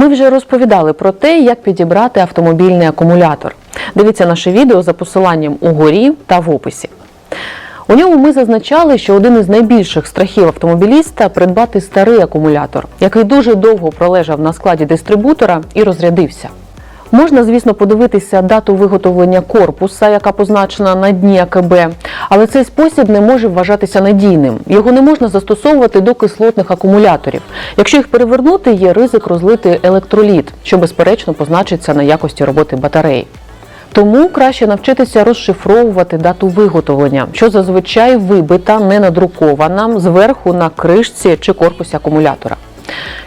Ми вже розповідали про те, як підібрати автомобільний акумулятор. Дивіться наше відео за посиланням угорі та в описі. У ньому ми зазначали, що один із найбільших страхів автомобіліста придбати старий акумулятор, який дуже довго пролежав на складі дистрибутора і розрядився. Можна, звісно, подивитися дату виготовлення корпуса, яка позначена на дні АКБ, але цей спосіб не може вважатися надійним. Його не можна застосовувати до кислотних акумуляторів. Якщо їх перевернути, є ризик розлити електроліт, що безперечно позначиться на якості роботи батареї. Тому краще навчитися розшифровувати дату виготовлення, що зазвичай вибита, не надрукована зверху на кришці чи корпусі акумулятора.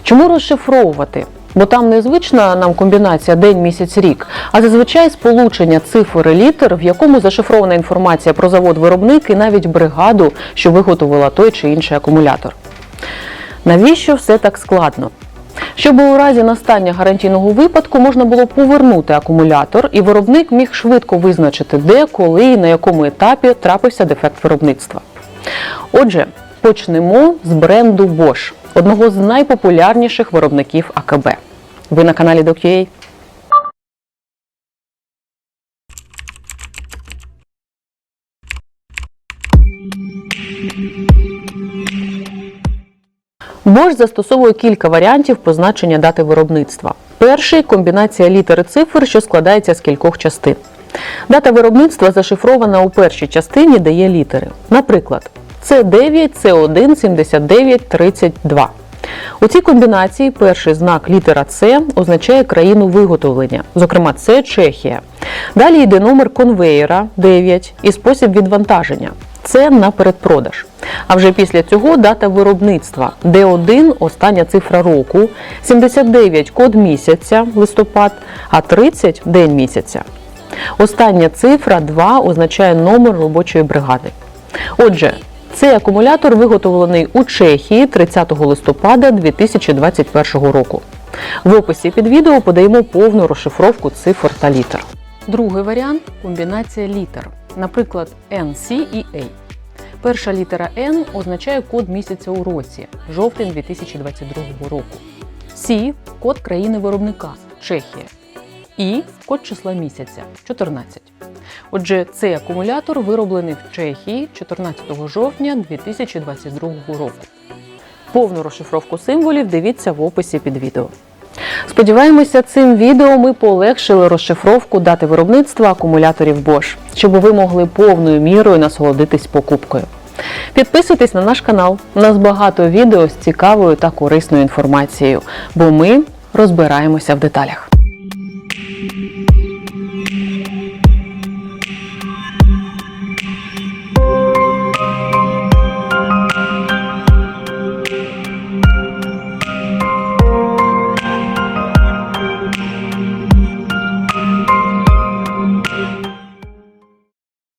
Чому розшифровувати? Бо там незвична нам комбінація день, місяць, рік, а зазвичай сполучення цифр і літер, в якому зашифрована інформація про завод-виробник і навіть бригаду, що виготовила той чи інший акумулятор. Навіщо все так складно? Щоб у разі настання гарантійного випадку можна було повернути акумулятор, і виробник міг швидко визначити, де, коли і на якому етапі трапився дефект виробництва. Отже, почнемо з бренду Bosch, одного з найпопулярніших виробників АКБ. Ви на каналі DocUA. Bosch застосовує кілька варіантів позначення дати виробництва. Перший комбінація літер і цифр, що складається з кількох частин. Дата виробництва зашифрована у першій частині, де є літери. Наприклад, С9, С1, 79, 32. У цій комбінації перший знак літера С означає країну виготовлення, зокрема, це Чехія. Далі йде номер конвеєра 9 і спосіб відвантаження. Це на передпродаж. А вже після цього дата виробництва, де 1 остання цифра року, 79 код місяця, листопад, а 30 день місяця. Остання цифра 2 означає номер робочої бригади. Отже, цей акумулятор виготовлений у Чехії 30 листопада 2021 року. В описі під відео подаємо повну розшифровку цифр та літер. Другий варіант комбінація літер, наприклад, NC і A. Перша літера N означає код місяця у році, жовтень 2022 року. C – код країни виробника Чехія. І код числа місяця 14. Отже, цей акумулятор вироблений в Чехії 14 жовтня 2022 року. Повну розшифровку символів дивіться в описі під відео. Сподіваємося, цим відео ми полегшили розшифровку дати виробництва акумуляторів Bosch, щоб ви могли повною мірою насолодитись покупкою. Підписуйтесь на наш канал. У нас багато відео з цікавою та корисною інформацією, бо ми розбираємося в деталях.